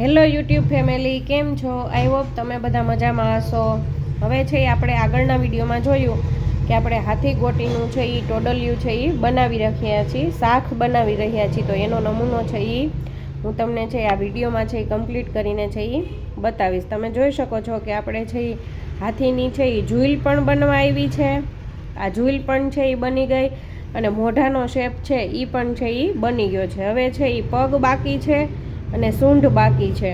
Hello YouTube family, કેમ છો? I hope તમે બધા મજામાં હશો. હવે છે એ આપણે આગળના વિડીયોમાં જોયું કે આપણે હાથી ગોટીનું છે એ ટોડલિયું છે એ બનાવી રહ્યા છીએ, શાક બનાવી રહ્યા છીએ. તો એનો નમૂનો છે એ હું તમને છે આ વિડીયોમાં છે એ કમ્પ્લીટ કરીને છે એ બતાવીશ. તમે જોઈ શકો છો કે આપણે છે એ હાથીની છે એ ઝૂલ પણ બનવા આવી છે. આ ઝૂલ પણ છે એ બની ગઈ અને મોઢાનો શેપ છે એ પણ છે એ બની ગયો છે. હવે છે એ પગ બાકી છે. અને સૂંઢ બાકી છે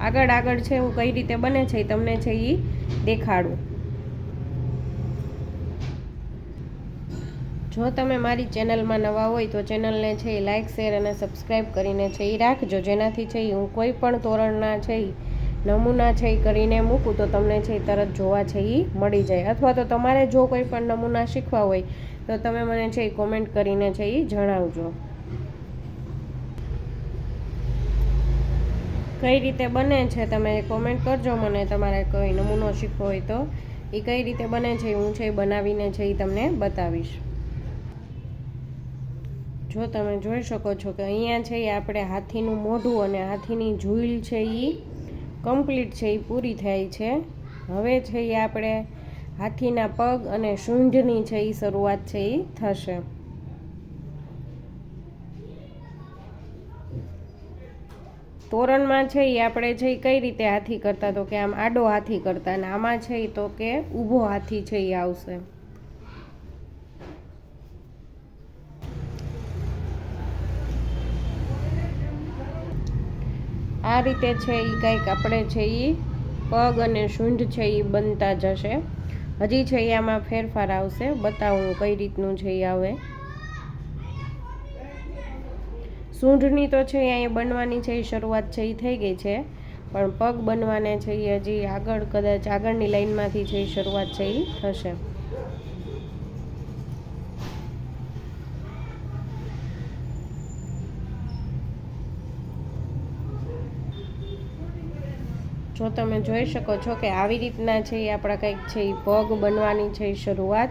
આગળ આગળ છે હું કઈ રીતે બને છે તમને છે એ દેખાડું જો તમે મારી ચેનલમાં નવા હોય તો ચેનલને છે એ લાઇક શેર અને સબસ્ક્રાઈબ કરીને છે એ રાખજો જેનાથી છે એ હું કોઈ પણ તોરણના છે એ નમૂના છે એ કરીને મૂકું તો તમને છે એ તરત જોવા છે એ મળી જાય અથવા તો તમારે જો કોઈ પણ નમૂના શીખવા હોય તો તમે મને છે એ કોમેન્ટ કરીને છે એ જણાવજો કઈ રીતે બને છે તમે કોમેન્ટ કરજો મને તમારે કોઈ નમૂનો શીખવો હોય તો. એ કઈ રીતે બને છે હું છે એ બનાવીને છે એ તમને બતાવીશ. જો તમે જોઈ શકો છો કે અહીંયા છે એ આપણે હાથીનું મોઢું અને હાથીની ઝૂલ છે એ કમ્પ્લીટ છે એ પૂરી થાય છે. હવે છે એ આપણે હાથીના પગ અને સૂંઢની છે એ શરૂઆત છે એ થશે. તોરણમાં છે એ આપણે છે એ કઈ રીતે હાથી કરતા? તો કે આમ આડો હાથી કરતા અને આમાં છે એ તો કે ઊભો હાથી છે એ આવશે. આ રીતે છે એ કંઈક આપણે છે એ પગ અને સૂંઢ છે એ બનતા જશે. હજી છે એ આમાં ફેરફાર આવશે. બતાવું કઈ રીતનું છે એ આવે. સૂંઢની તો છે, અહીંયા બનવાની છે, એ શરૂઆત છે, એ થઈ ગઈ છે. પણ પગ બનવાને છે, એ હજી આગળ કદાચ આગળની લાઈનમાંથી છે, એ શરૂઆત છે, એ થશે. જો તમે જોઈ શકો છો કે આવી રીતના છે, એ આપણા કંઈક છે, એ પગ બનવાની છે, એ શરૂઆત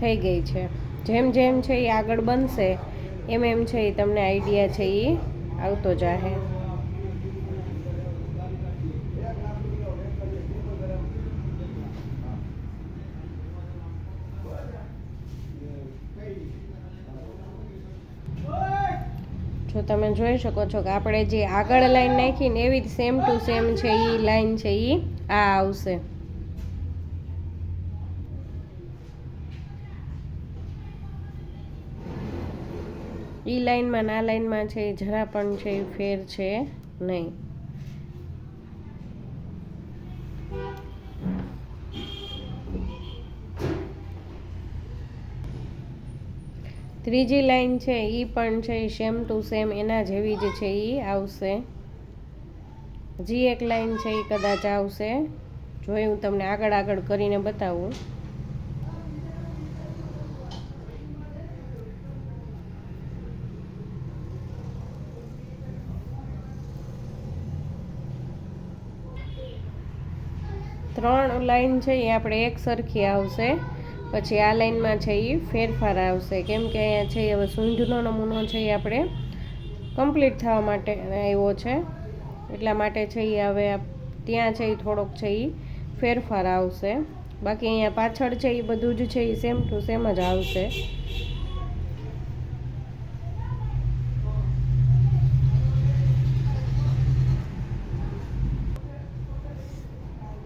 થઈ ગઈ છે. જેમ જેમ છે, એ આગળ બનશે એમ એમ છે એ તમને આઈડિયા છે એ આવતો જાહે. જો તમે જોઈ શકો છો કે આપણે જે આગળ લાઈન નાખીને એવી જ સેમ ટુ સેમ છે એ લાઈન છે એ આ આવશે. ઈ લાઈનમાં ના લાઈનમાં છે એ જરા પણ છે એ ફેર છે નહીં. ત્રીજી લાઈન છે એ પણ છે એ સેમ ટુ સેમ એના જેવી જ છે એ આવશે. હજી એક લાઈન છે એ કદાચ આવશે. જોઈ હું તમને આગળ આગળ કરીને બતાવું. ત્રણ લાઈન છે, એ આપણે એક સરખી આવશે. પછી આ લાઈનમાં છે એ ફેરફાર આવશે. કેમ કે અહીંયા છે હવે સૂંઢનો નમૂનો છે એ આપણે કમ્પ્લીટ થવા માટે આવ્યો છે. એટલા માટે છે એ હવે ત્યાં છે એ થોડોક છે એ ફેરફાર આવશે. બાકી અહીંયા પાછળ છે એ બધું જ છે એ સેમ ટુ સેમ જ આવશે.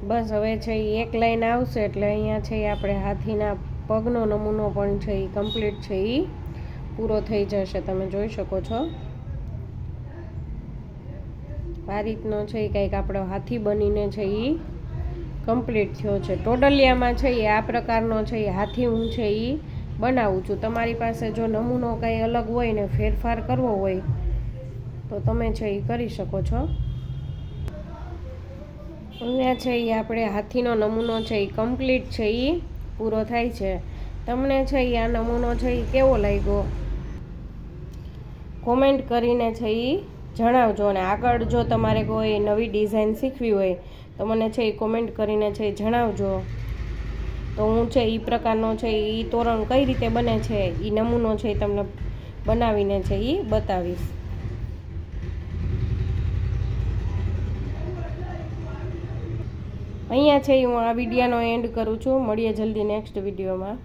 બસ હવે છે એ એક લાઈન આવશે એટલે અહીંયા છે એ આપણે હાથીના પગનો નમૂનો પણ છે એ કમ્પ્લીટ છે એ પૂરો થઈ જશે, તમે જોઈ શકો છો. આ રીતનો છે એ કંઈક આપણો હાથી બનીને છે એ કમ્પ્લીટ થયો છે. ટોડલિયામાં છે એ આ પ્રકારનો છે એ હાથી હું છે એ બનાવું છું. તમારી પાસે જો નમૂનો કંઈ અલગ હોય ને ફેરફાર કરવો હોય, તો તમે છે એ કરી શકો છો. અહીંયા છે એ આપણે હાથીનો નમૂનો છે એ કમ્પ્લીટ છે એ પૂરો થાય છે તમને છે એ આ નમૂનો છે એ કેવો લાગ્યો કોમેન્ટ કરીને છે એ જણાવજો અને આગળ જો તમારે કોઈ નવી ડિઝાઇન શીખવી હોય તો મને છે એ કોમેન્ટ કરીને છે એ જણાવજો તો હું છે એ પ્રકારનો છે એ તોરણ કઈ રીતે બને છે એ નમૂનો છે એ તમને બનાવીને છે એ બતાવીશ અહીંયા છે હું આ વિડીયાનો એન્ડ કરું છું. મળીએ જલ્દી નેક્સ્ટ વિડીયોમાં.